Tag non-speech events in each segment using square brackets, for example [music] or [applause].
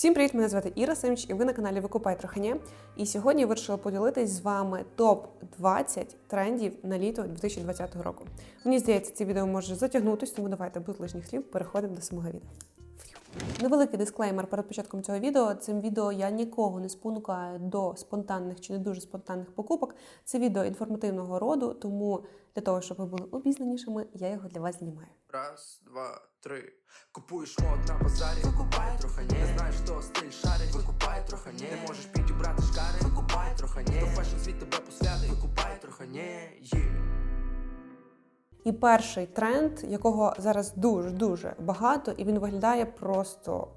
Всім привіт! Мене звати Іра Семч, і ви на каналі Викупай Трохані. І сьогодні я вирішила поділитись з вами топ 20 трендів на літо 2020 року. Мені здається, це відео може затягнутися, тому давайте без лишніх слів переходимо до самого відео. Невеликий дисклеймер перед початком цього відео. Цим відео я нікого не спонукаю до спонтанних чи не дуже спонтанних покупок. Це відео інформативного роду, тому для того, щоб ви були обізнанішими, я його для вас знімаю. Раз, два, три. Купуєш мод на базарі, викупай трохи ні. Не знаєш, що стиль шарить, викупай трохи ні. Не можеш підібрати шкари, викупай трохи ні. Хто фешн світ тебе посвятить, викупай трохи ні. Є. І перший тренд, якого зараз дуже дуже багато, і він виглядає просто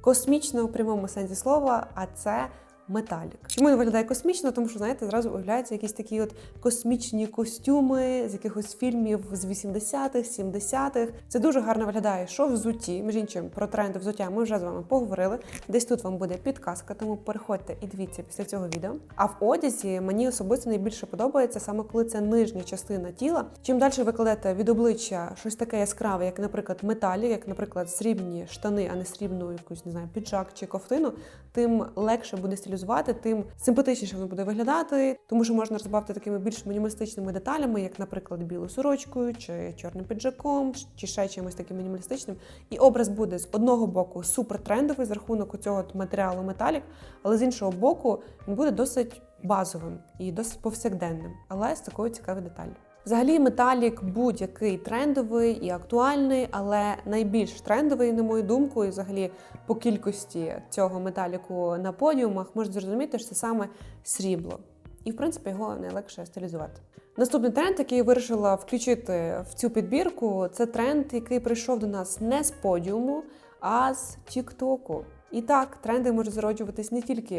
космічно у прямому сенсі слова, а це металік. Чому він виглядає космічно? Тому що знаєте, зразу уявляються якісь такі от космічні костюми з якихось фільмів з 80-х, 70-х. Це дуже гарно виглядає, що взуті. Між іншим про тренди взуття ми вже з вами поговорили. Десь тут вам буде підказка, тому переходьте і дивіться після цього відео. А в одязі мені особисто найбільше подобається саме коли це нижня частина тіла. Чим далі ви кладете від обличчя щось таке яскраве, як, наприклад, металік, як, наприклад, срібні штани, а не срібну якусь не знаю, піджак чи ковтину, тим легше буде стилізувати, тим симпатичніше воно буде виглядати, тому що можна розбавити такими більш мінімалістичними деталями, як, наприклад, білою сорочкою, чи чорним піджаком, чи ще чимось таким мінімалістичним. І образ буде з одного боку супертрендовий за рахунок цього матеріалу металік, але з іншого боку він буде досить базовим і досить повсякденним, але з такою цікавою деталлю. Взагалі, металік будь-який трендовий і актуальний, але найбільш трендовий, на мою думку, і взагалі по кількості цього металіку на подіумах можна зрозуміти, що це саме срібло. І, в принципі, його найлегше стилізувати. Наступний тренд, який я вирішила включити в цю підбірку, це тренд, який прийшов до нас не з подіуму, а з Тіктоку. І так, тренди можуть зароджуватись не тільки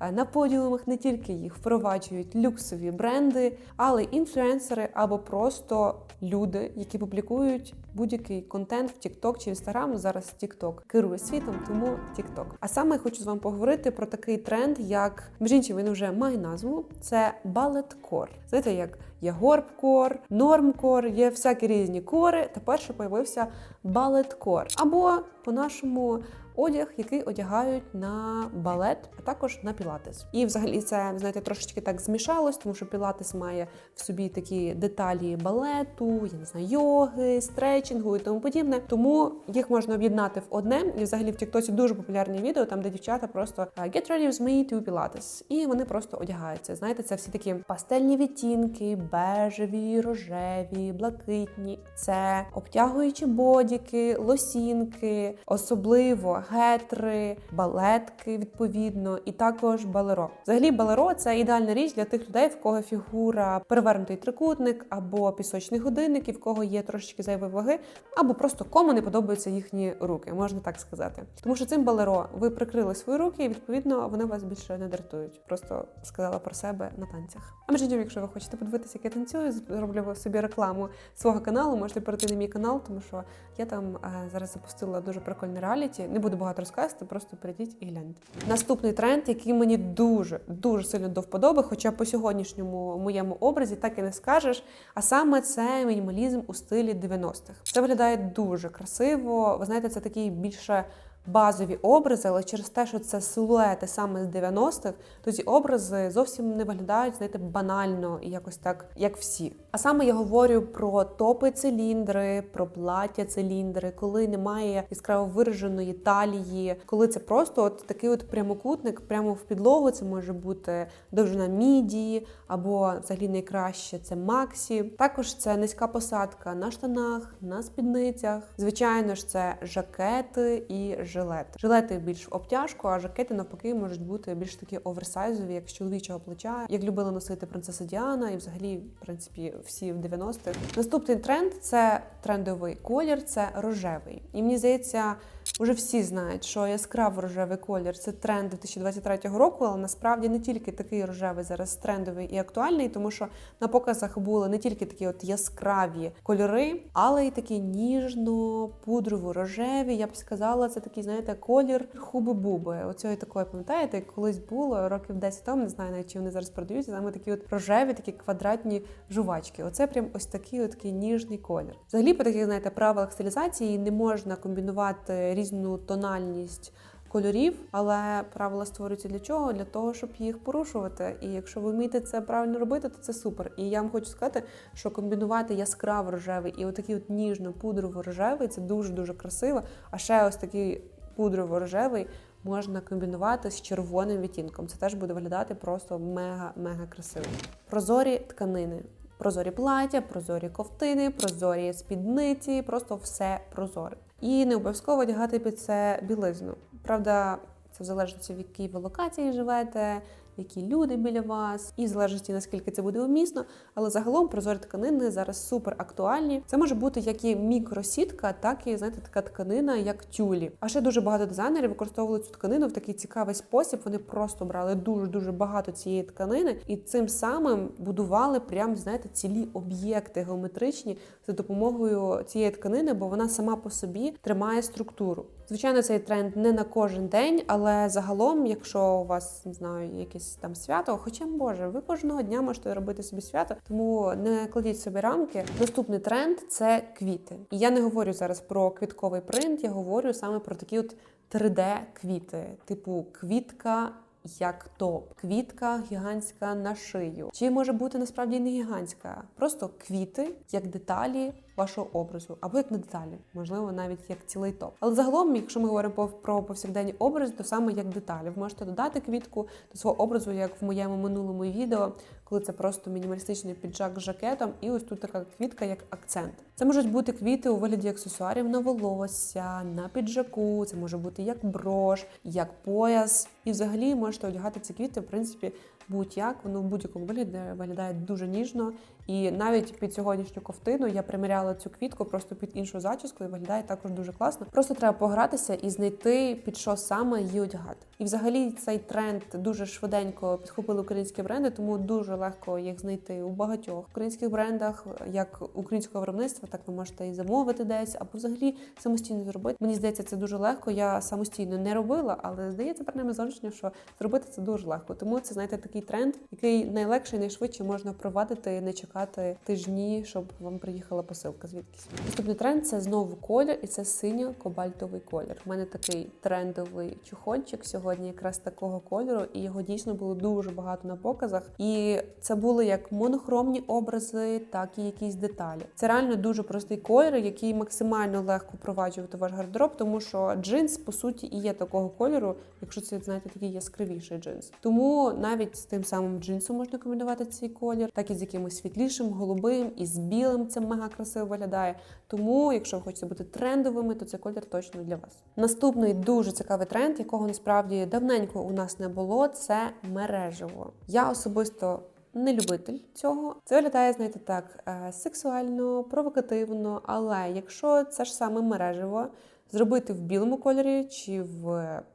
е, на подіумах, не тільки їх впроваджують люксові бренди, але й інфлюенсери або просто люди, які публікують будь-який контент в TikTok чи Instagram. Зараз TikTok керує світом, тому TikTok. А саме хочу з вами поговорити про такий тренд, як між іншим, він вже має назву. Це балеткор. Знаєте, як є горбкор, нормкор, є всякі різні кори. Тепер ще появився балеткор. Або по-нашому одяг, який одягають на балет, а також на пілатес. І взагалі це знаєте трошечки так змішалось, тому що пілатес має в собі такі деталі балету, я не знаю, йоги, стретчингу і тому подібне. Тому їх можна об'єднати в одне. І взагалі в Тіктоці дуже популярні відео, там де дівчата просто get ready with me to Pilates. І вони просто одягаються. Знаєте, це всі такі пастельні відтінки, бежеві, рожеві, блакитні. Це обтягуючі бодіки, лосінки, особливо гетри, балетки відповідно, і також балеро. Взагалі, балеро це ідеальна річ для тих людей, в кого фігура перевернутий трикутник або пісочний годинник, і в кого є трошечки зайвої ваги, або просто кому не подобаються їхні руки, можна так сказати. Тому що цим балеро ви прикрили свої руки, і відповідно вони вас більше не дратують. Просто сказала про себе на танцях. А між іншим, якщо ви хочете подивитися, як я танцюю, зроблю собі рекламу свого каналу. Можете перейти на мій канал, тому що я там е, зараз запустила дуже прикольне реаліті. Не буду багато розказувати, просто перейдіть і гляньте. Наступний тренд, який мені дуже дуже сильно до вподоби, хоча по сьогоднішньому моєму образі так і не скажеш. А саме це мінімалізм у стилі 90-х. Це виглядає дуже красиво. Ви знаєте, це такий більше. Базові образи, але через те, що це силуети саме з 90-х, то ці образи зовсім не виглядають, знаєте, банально і якось так, як всі. А саме я говорю про топи циліндри, про плаття циліндри, коли немає яскраво вираженої талії, коли це просто от такий от прямокутник, прямо в підлогу. Це може бути довжина міді, або взагалі найкраще це максі. Також це низька посадка на штанах, на спідницях. Звичайно ж, це жакети і жилети. Жилети більш в обтяжку, а жакети навпаки можуть бути більш такі оверсайзові, як з чоловічого плеча, як любила носити принцеса Діана, і взагалі, в принципі, всі в 90-х. Наступний тренд це трендовий колір, це рожевий. І мені здається, уже всі знають, що яскраво рожевий колір це тренд 2023 року, але насправді не тільки такий рожевий зараз трендовий і актуальний, тому що на показах були не тільки такі от яскраві кольори, але й такі ніжно-пудрово-рожеві. Я б сказала, це такий, знаєте, колір хуби-буби. Оцього такої, пам'ятаєте, колись було років 10 тому, не знаю навіть чи вони зараз продаються. Саме такі от рожеві, такі квадратні жувачки. Оце прям ось такий от такий ніжний колір. Взагалі, по таких, знаєте, правилах стилізації не можна комбінувати різну тональність кольорів, але правила створюються для чого? Для того, щоб їх порушувати. І якщо ви вмієте це правильно робити, то це супер. І я вам хочу сказати, що комбінувати яскраво рожевий і отакий от ніжно пудрово рожевий це дуже дуже красиво. А ще ось такий пудрово рожевий можна комбінувати з червоним відтінком. Це теж буде виглядати просто мега-мега красиво. Прозорі тканини. Прозорі плаття, прозорі ковтини, прозорі спідниці, просто все прозоре. І не обов'язково одягати під це білизну. Правда, це в залежності, в якій ви локації живете, які люди біля вас, і в залежності наскільки це буде умісно. Але загалом прозорі тканини зараз супер актуальні. Це може бути як і мікросітка, так і знаєте, така тканина, як тюлі. А ще дуже багато дизайнерів використовували цю тканину в такий цікавий спосіб. Вони просто брали дуже дуже багато цієї тканини і цим самим будували прям знаєте цілі об'єкти геометричні за допомогою цієї тканини, бо вона сама по собі тримає структуру. Звичайно, цей тренд не на кожен день, але загалом, якщо у вас не знаю, якесь там свято, хоча боже, ви кожного дня можете робити собі свято, тому не кладіть собі рамки. Наступний тренд це квіти. І я не говорю зараз про квітковий принт, я говорю саме про такі от 3D-квіти, типу квітка. Як топ, квітка гігантська на шию, чи може бути насправді не гігантська, просто квіти як деталі вашого образу, або як не деталі, можливо, навіть як цілий топ. Але загалом, якщо ми говоримо про повсякденні образи, то саме як деталі. Ви можете додати квітку до свого образу, як в моєму минулому відео, коли це просто мінімалістичний піджак з жакетом, і ось тут така квітка як акцент. Це можуть бути квіти у вигляді аксесуарів на волосся, на піджаку. Це може бути як брош, як пояс. І взагалі можете одягати ці квіти, в принципі, будь-як воно в будь-якому вигляді виглядає дуже ніжно. І навіть під сьогоднішню ковтину я приміряла цю квітку просто під іншу зачіску і виглядає також дуже класно. Просто треба погратися і знайти під що саме її одягати. І взагалі цей тренд дуже швиденько підхопили українські бренди, тому дуже легко їх знайти у багатьох українських брендах, як українського виробництва, так ви можете і замовити десь, або взагалі самостійно зробити. Мені здається, це дуже легко. Я самостійно не робила, але здається, принаймні зовнішньо, що зробити це дуже легко. Тому це знаєте такий тренд, який найлегше і найшвидше можна впровадити, не чекати тижні, щоб вам приїхала посилка. Звідкись наступний тренд це знову колір, і це синьо-кобальтовий колір. У мене такий трендовий чухольчик сьогодні, якраз такого кольору, і його дійсно було дуже багато на показах. І це були як монохромні образи, так і якісь деталі. Це реально дуже простий колір, який максимально легко впроваджувати ваш гардероб, тому що джинс по суті і є такого кольору, якщо це знаєте такий яскравіший джинс. Тому навіть тим самим джинсом можна комбінувати цей колір, так і з якимось світлішим, голубим і з білим це мега красиво виглядає. Тому, якщо ви хочете бути трендовими, то цей колір точно для вас. Наступний дуже цікавий тренд, якого насправді давненько у нас не було, це мережево. Я особисто. Не любитель цього. Це виглядає, знаєте, так е, сексуально, провокативно. Але якщо це ж саме мережево зробити в білому кольорі чи в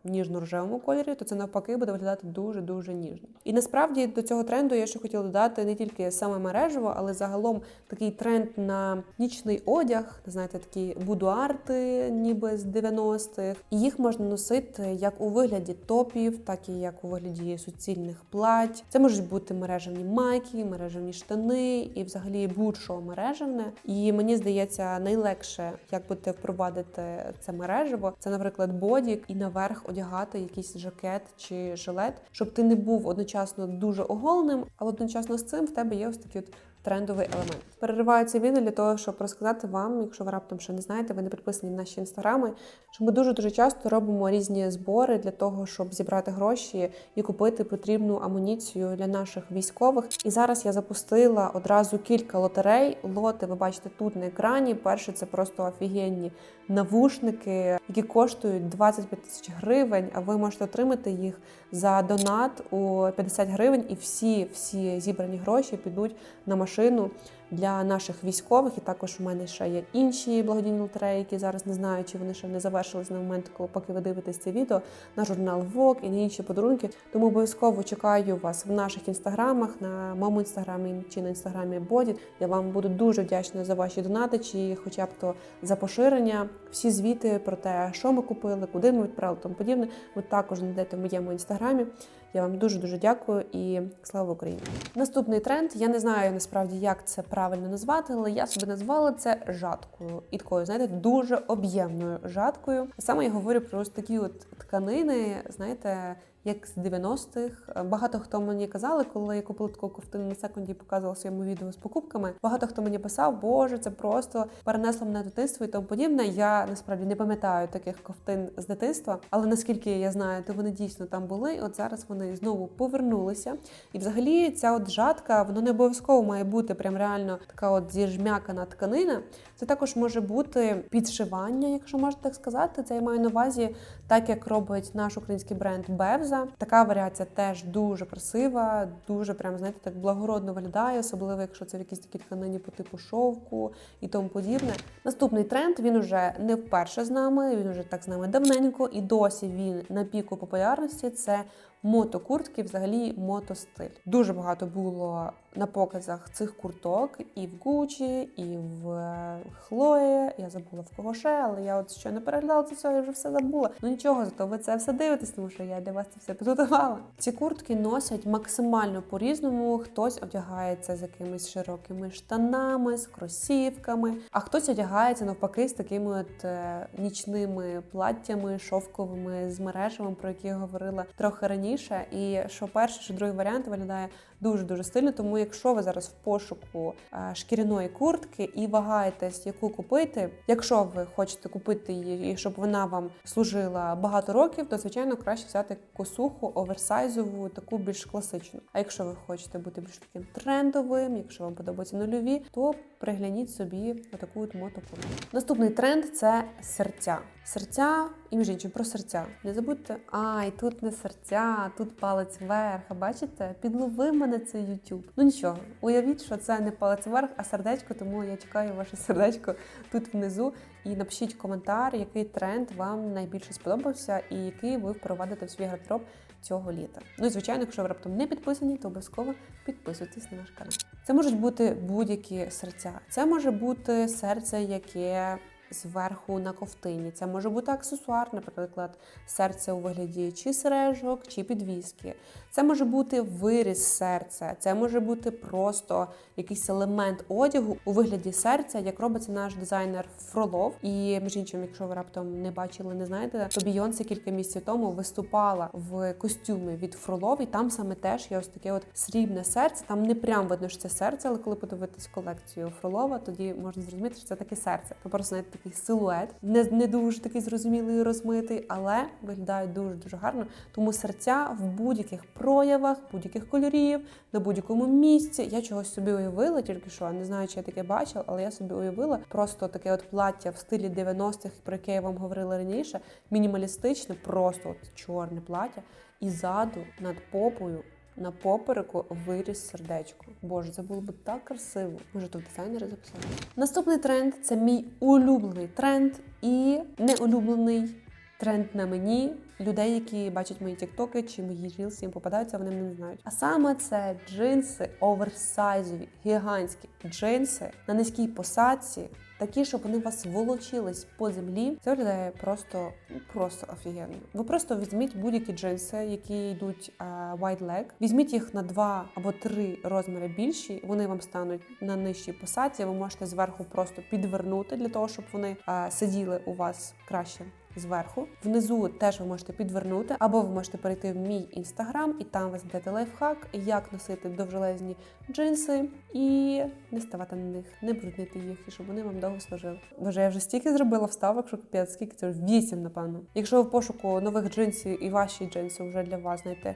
ніжно-рожевому кольорі, то це навпаки буде виглядати дуже дуже ніжно. І насправді до цього тренду я ще хотіла додати не тільки саме мережево, але загалом такий тренд на нічний одяг, знаєте, такі будуарти, ніби з 90-х. І їх можна носити як у вигляді топів, так і як у вигляді суцільних плать. Це можуть бути мережевні майки, мережевні штани і взагалі будь-що мережевне. І мені здається, найлегше як будете впровадити це мережево. Це, наприклад, бодік і наверх одягати якийсь жакет чи жилет, щоб ти не був одночасно дуже оголеним, але одночасно з цим в тебе є ось такі от. Трендовий елемент. Перериваю це відео для того, щоб розказати вам, якщо ви раптом ще не знаєте, ви не підписані на наші інстаграми. Що ми дуже дуже часто робимо різні збори для того, щоб зібрати гроші і купити потрібну амуніцію для наших військових. І зараз я запустила одразу кілька лотерей. Лоти ви бачите тут на екрані. Перше це просто офігенні навушники, які коштують 25 тисяч гривень. А ви можете отримати їх за донат у 50 гривень, і всі, всі зібрані гроші підуть на машину для наших військових. І також у мене ще є інші благодійні лотереї, які зараз не знаю, чи вони ще не завершились на момент, коли поки ви дивитесь це відео на журнал Vogue і на інші подарунки. Тому обов'язково чекаю вас в наших інстаграмах, на моєму інстаграмі чи на інстаграмі Боді. Я вам буду дуже вдячна за ваші донати, чи хоча б то за поширення. Всі звіти про те, що ми купили, куди ми відправили, тому подібне. Ви також знайдете в моєму інстаграмі. Я вам дуже дуже дякую і слава Україні. Наступний тренд. Я не знаю насправді, як це правильно назвати, але я собі назвала це жаткою. І такою, знаєте, дуже об'ємною жаткою. Саме я говорю про ось такі от тканини, знаєте. Як з 90-х. багато хто мені казали, коли я купила таку ковтину на секунді і показувала своєму відео з покупками. Багато хто мені писав, боже, це просто перенесло мене дитинство і тому подібне. Я насправді не пам'ятаю таких ковтин з дитинства, але наскільки я знаю, то вони дійсно там були. От зараз вони знову повернулися. І взагалі ця от жатка, воно не обов'язково має бути прям реально така от зіжмякана тканина. Це також може бути підшивання, якщо можна так сказати. Це я маю на увазі, так як робить наш український бренд Бевза. Така варіація теж дуже красива, дуже прям знаєте, так благородно виглядає, особливо якщо це в якісь такі тканині по типу шовку і тому подібне. Наступний тренд він уже не вперше з нами. Він уже так з нами давненько, і досі він на піку популярності. Це мотокуртки, взагалі мотостиль. Дуже багато було на показах цих курток і в Гучі, і в е, Хлої. Я забула в кого ще, але я от ще не переглядала це все, я вже все забула. Ну нічого, зато ви це все дивитесь, тому що я для вас це все підготувала. Ці куртки носять максимально по-різному. Хтось одягається з якимись широкими штанами, з кросівками, а хтось одягається навпаки з такими от е, нічними платтями, шовковими з мережевим, про які я говорила трохи раніше. І що перший, що другий варіант виглядає дуже дуже стильно. Тому, якщо ви зараз в пошуку е, шкіряної куртки і вагаєтесь, яку купити, якщо ви хочете купити її, щоб вона вам служила багато років, то звичайно краще взяти косуху оверсайзову, таку більш класичну. А якщо ви хочете бути більш таким трендовим, якщо вам подобаються нульові, то пригляніть собі отаку от мотокуртку. Наступний тренд це серця. Серця і між іншим про серця. Не забудьте, ай, тут не серця, тут палець вверх. А бачите, підловив мене цей YouTube. Ну нічого, уявіть, що це не палець вверх, а сердечко, тому я чекаю ваше сердечко тут внизу. І напишіть коментар, який тренд вам найбільше сподобався, і який ви впровадите в свій гардероб цього літа. Ну і звичайно, якщо ви раптом не підписані, то обов'язково підписуйтесь на наш канал. Це можуть бути будь-які серця. Це може бути серце, яке зверху на ковтині. Це може бути аксесуар, наприклад, серце у вигляді чи сережок, чи підвіски. Це може бути виріз серця, це може бути просто якийсь елемент одягу у вигляді серця, як робиться наш дизайнер Фролов. І між іншим, якщо ви раптом не бачили, не знаєте, то Бійонсе кілька місяців тому виступала в костюмі від Фролов, і там саме теж є ось таке от срібне серце. Там не прям видно, що це серце, але коли подивитись колекцію Фролова, тоді можна зрозуміти, що це таке серце. То просто знаєте, такий силует, не, не дуже такий зрозумілий розмитий, але виглядає дуже дуже гарно. Тому серця в будь-яких проявах, будь-яких кольорів, на будь-якому місці. Я чогось собі уявила, тільки що не знаю, чи я таке бачила, але я собі уявила просто таке от плаття в стилі 90-х, про яке я вам говорила раніше, мінімалістичне, просто от чорне плаття, і ззаду над попою. На попереку виріс сердечко. Боже, це було б так красиво. Може, то дизайнери записали. Наступний тренд це мій улюблений тренд і неулюблений тренд на мені людей, які бачать мої тіктоки чи мої рілси, їм попадаються, вони мене не знають. А саме це джинси оверсайзові, гігантські джинси на низькій посадці. Такі, щоб вони вас волочились по землі, це виглядає просто ну, просто офігенно. Ви просто візьміть будь-які джинси, які йдуть а, wide leg, візьміть їх на два або три розміри більші. Вони вам стануть на нижчій посадці. Ви можете зверху просто підвернути для того, щоб вони а, сиділи у вас краще зверху. Внизу теж ви можете підвернути, або ви можете перейти в мій інстаграм, і там ви знайдете лайфхак, як носити довжелезні джинси і не ставати на них, не бруднити їх, і щоб вони вам довго служили. Боже, я вже стільки зробила вставок, що капець, скільки це вісім, напевно. Якщо ви в пошуку нових джинсів і ваші джинси вже для вас знаєте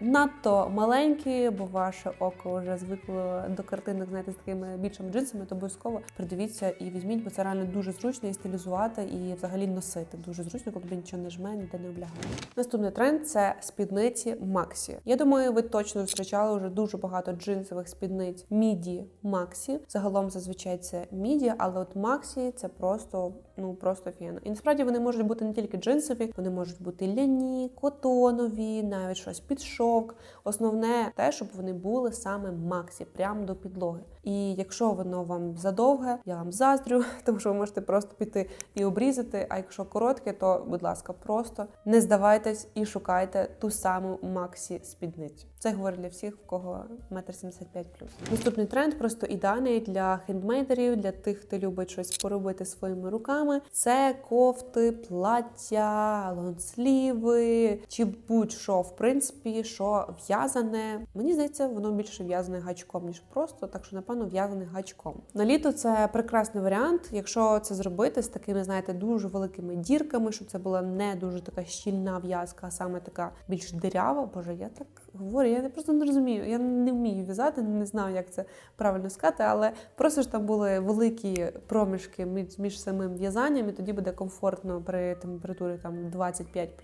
надто маленькі, бо ваше око вже звикло до картинок, знаєте, з такими більшими джинсами, то обов'язково придивіться і візьміть, бо це реально дуже зручно і стилізувати, і взагалі носити. Дуже зручно, коли нічого не жме, ніде не облягає. Наступний тренд це спідниці Максі. Я думаю, ви точно зустрічали вже дуже багато джинсових спідниць Міді Максі. Загалом зазвичай це міді, але от Максі це просто ну просто офігенно. І насправді вони можуть бути не тільки джинсові, вони можуть бути ляні, котонові, навіть щось під шовк. Основне те, щоб вони були саме максі, прямо до підлоги. І якщо воно вам задовге, я вам заздрю, [laughs] тому що ви можете просто піти і обрізати. А якщо коротке, то будь ласка, просто не здавайтесь і шукайте ту саму максі спідницю. Це говорить для всіх, в кого метр сімдесят п'ять плюс. Наступний тренд просто ідеальний для хендмейдерів, для тих, хто любить щось поробити своїми руками. Це кофти, плаття, лонсліви чи будь-що, в принципі, що в'язане. Мені здається, воно більше в'язане гачком, ніж просто, так що, напевно, в'язане гачком. На літо це прекрасний варіант, якщо це зробити з такими, знаєте, дуже великими дірками, щоб це була не дуже така щільна в'язка, а саме така більш дирява. Боже, я так говорю, я просто не розумію. Я не вмію в'язати, не знаю, як це правильно сказати, але просто ж там були великі проміжки між, між самим в'язанням, і тоді буде комфортно при температурі там 25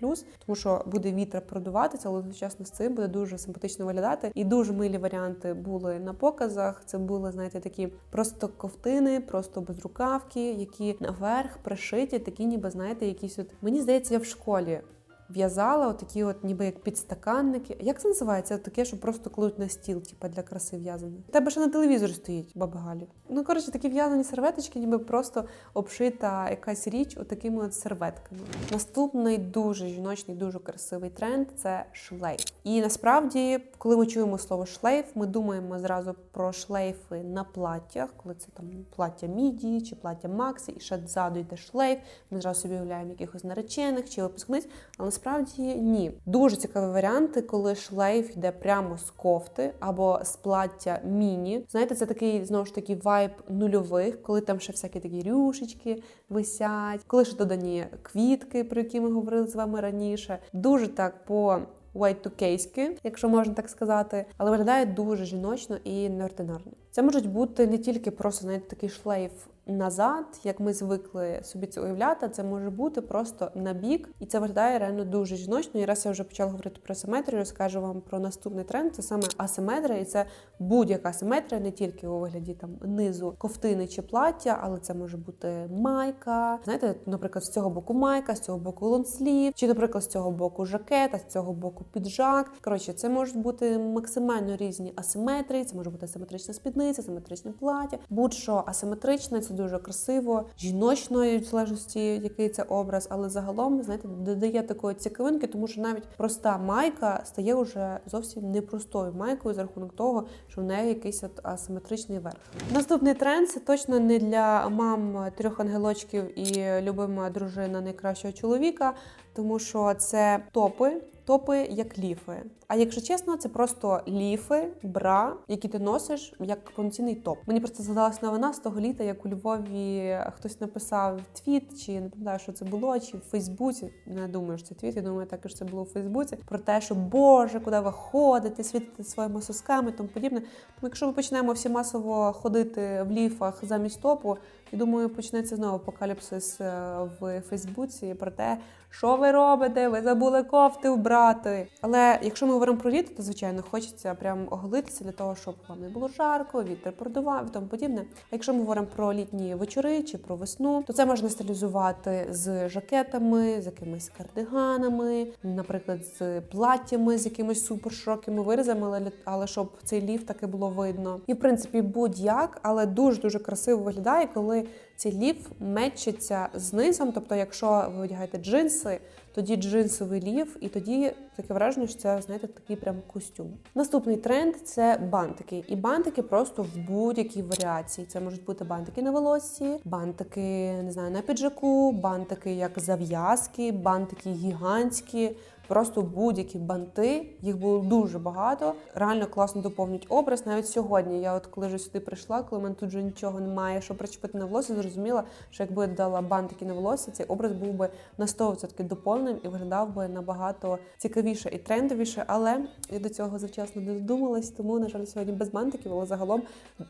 тому що буде вітер продуватися, але одночасно з цим буде дуже симпатично виглядати. І дуже милі варіанти були на показах. Це були, знаєте, такі просто ковтини, просто безрукавки, які наверх пришиті, такі, ніби знаєте, якісь от мені здається, я в школі. В'язала отакі, от ніби як підстаканники. Як це називається? Таке, що просто кладуть на стіл, типа для краси в'язане. Тебе ще на телевізорі стоїть, баба Галі. Ну коротше, такі в'язані серветочки, ніби просто обшита якась річ отакими от серветками. Наступний дуже жіночний, дуже красивий тренд це шлейф. І насправді, коли ми чуємо слово шлейф, ми думаємо зразу про шлейфи на платтях, коли це там плаття міді чи плаття Максі, і ще ззаду йде шлейф. Ми зразу собі уявляємо якихось наречених чи випускниць. Але насправді ні. Дуже цікаві варіанти, коли шлейф йде прямо з кофти або з плаття міні. Знаєте, це такий знову ж таки вайб нульових, коли там ще всякі такі рюшечки висять, коли ще додані квітки, про які ми говорили з вами раніше. Дуже так по Y2K-ськи, якщо можна так сказати, але виглядає дуже жіночно і неординарно. Це можуть бути не тільки просто навіть такий шлейф назад, як ми звикли собі це уявляти, це може бути просто на бік, і це виглядає реально дуже жіночно. І раз я вже почала говорити про симетрію, розкажу вам про наступний тренд. Це саме асиметрія, і це будь-яка асиметрія, не тільки у вигляді там низу ковтини чи плаття, але це може бути майка. Знаєте, наприклад, з цього боку майка, з цього боку лонслів, чи, наприклад, з цього боку жакет, а з цього боку піджак. Коротше, це можуть бути максимально різні асиметрії. Це може бути асиметрична спідниця, асиметричне плаття. Будь-що асиметричне, це дуже красиво, жіночної залежності, який це образ, але загалом, знаєте, додає такої цікавинки, тому що навіть проста майка стає вже зовсім непростою майкою за рахунок того, що в неї якийсь от асиметричний верх. Наступний тренд це точно не для мам трьох ангелочків і любима дружина найкращого чоловіка, тому що це топи. Топи як ліфи. А якщо чесно, це просто ліфи, бра, які ти носиш як повноцінний топ. Мені просто згадалась новина з того літа, як у Львові хтось написав твіт, чи не пам'ятаю, що це було, чи в Фейсбуці. Не думаю, що це твіт. Я думаю, також це було в Фейсбуці. Про те, що Боже, куди ви ходите, світите своїми сосками, тому подібне. Тому якщо ми почнемо всі масово ходити в ліфах замість топу, я думаю, почнеться знову апокаліпсис е, в Фейсбуці про те, що ви робите, ви забули кофти вбрати. Але якщо ми говоримо про літо, то звичайно хочеться прям оголитися для того, щоб вам не було жарко, вітер продував і тому подібне. А якщо ми говоримо про літні вечори чи про весну, то це можна стилізувати з жакетами, з якимись кардиганами, наприклад, з платтями, з якимись суперширокими вирізами, але, але щоб цей ліф таки було видно. І в принципі будь-як, але дуже дуже красиво виглядає, коли цей ліф мечиться з низом. Тобто, якщо ви одягаєте джинси, тоді джинсовий ліф, і тоді таке враження, що це знаєте такий прям костюм. Наступний тренд це бантики. І бантики просто в будь-якій варіації. Це можуть бути бантики на волоссі, бантики не знаю на піджаку, бантики як зав'язки, бантики гігантські. Просто будь-які банти, їх було дуже багато. Реально класно доповнюють образ. Навіть сьогодні я, от коли вже сюди прийшла, коли в мене тут вже нічого немає, щоб причепити на волосся, зрозуміла, що якби я додала бантики на волосся, цей образ був би на 100% доповненим і виглядав би набагато цікавіше і трендовіше. Але я до цього завчасно не додумалась, тому на жаль, сьогодні без бантиків, але загалом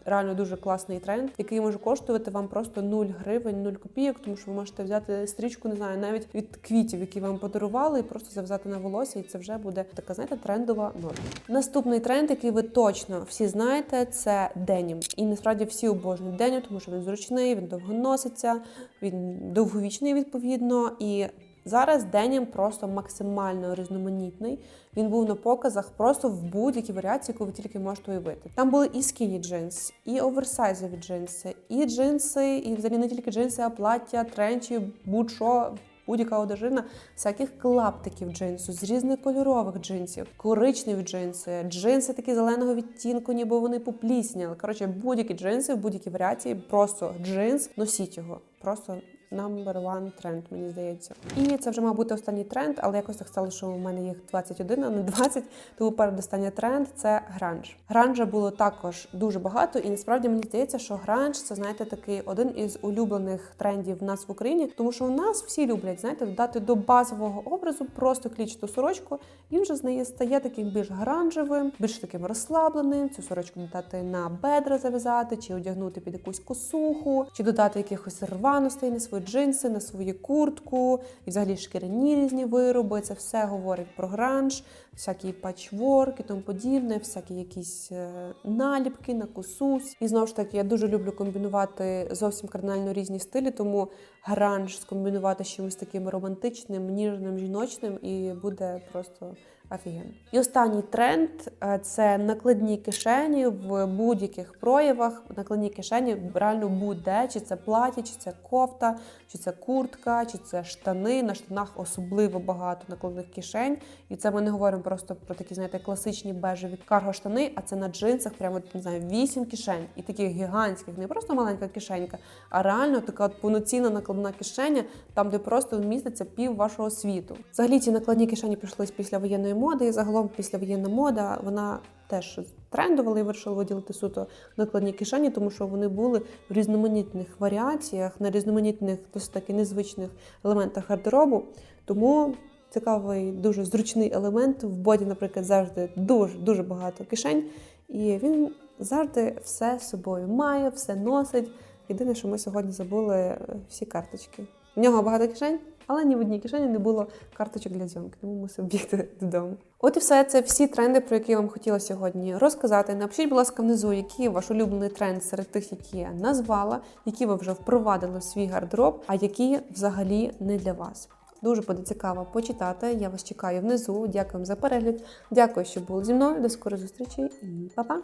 реально дуже класний тренд, який може коштувати вам просто 0 гривень, 0 копійок, тому що ви можете взяти стрічку, не знаю, навіть від квітів, які вам подарували, і просто зав'язати наносити на волосся, і це вже буде така, знаєте, трендова норма. Наступний тренд, який ви точно всі знаєте, це денім. І насправді всі обожнюють денім, тому що він зручний, він довго носиться, він довговічний відповідно. І зараз денім просто максимально різноманітний. Він був на показах просто в будь-якій варіації, яку ви тільки можете уявити. Там були і скіні джинс, і оверсайзові джинси, і джинси, і взагалі не тільки джинси, а плаття, тренчі, будь-що. Будь-яка одежина, всяких клаптиків джинсу, з різнокольорових джинсів, коричневі джинси, джинси такі зеленого відтінку, ніби вони поплісняли. Коротше, будь-які джинси будь-які варіації, просто джинс, носіть його. Просто number one тренд, мені здається. І це вже мав бути останній тренд, але якось так стало, що у мене їх 21, а не 20, тому передостанній тренд це гранж. Гранжа було також дуже багато, і насправді мені здається, що гранж це знаєте такий один із улюблених трендів в нас в Україні, тому що в нас всі люблять знаєте додати до базового образу просто клітчату сорочку. Він вже з неї стає таким більш гранжевим, більш таким розслабленим. Цю сорочку додати на бедра зав'язати, чи одягнути під якусь косуху, чи додати якихось рваностей на свої джинси, на свою куртку, і взагалі шкіряні різні вироби. Це все говорить про гранж, всякий патчворк і тому подібне, всякі якісь е, наліпки на косусь. І знову ж таки, я дуже люблю комбінувати зовсім кардинально різні стилі, тому гранж скомбінувати з чимось таким романтичним, ніжним, жіночним, і буде просто офігенно. І останній тренд е, це накладні кишені в будь-яких проявах. Накладні кишені реально будь-де, чи це плаття, чи це кофта, чи це куртка, чи це штани. На штанах особливо багато накладних кишень. І це ми не говоримо просто про такі, знаєте, класичні бежеві карго-штани, а це на джинсах прямо не знаю, вісім кишень і таких гігантських, не просто маленька кишенька, а реально така от повноцінна накладна кишеня, там де просто вміститься пів вашого світу. Взагалі ці накладні кишені прийшли з післявоєнної моди, і загалом післявоєнна мода вона теж трендувала і вирішила виділити суто накладні кишені, тому що вони були в різноманітних варіаціях, на різноманітних досить таки незвичних елементах гардеробу. Тому цікавий, дуже зручний елемент. В боді, наприклад, завжди дуже дуже багато кишень, і він завжди все з собою має, все носить. Єдине, що ми сьогодні забули е, всі карточки. В нього багато кишень, але ні в одній кишені не було карточок для зйомки, тому мусив бігти [laughs] додому. От і все це всі тренди, про які я вам хотіла сьогодні розказати. Напишіть, будь ласка, внизу, який ваш улюблений тренд серед тих, які я назвала, які ви вже впровадили в свій гардероб, а які взагалі не для вас. Дуже буде цікаво почитати. Я вас чекаю внизу. Дякую за перегляд. Дякую, що були зі мною. До скорої зустрічі і па-па!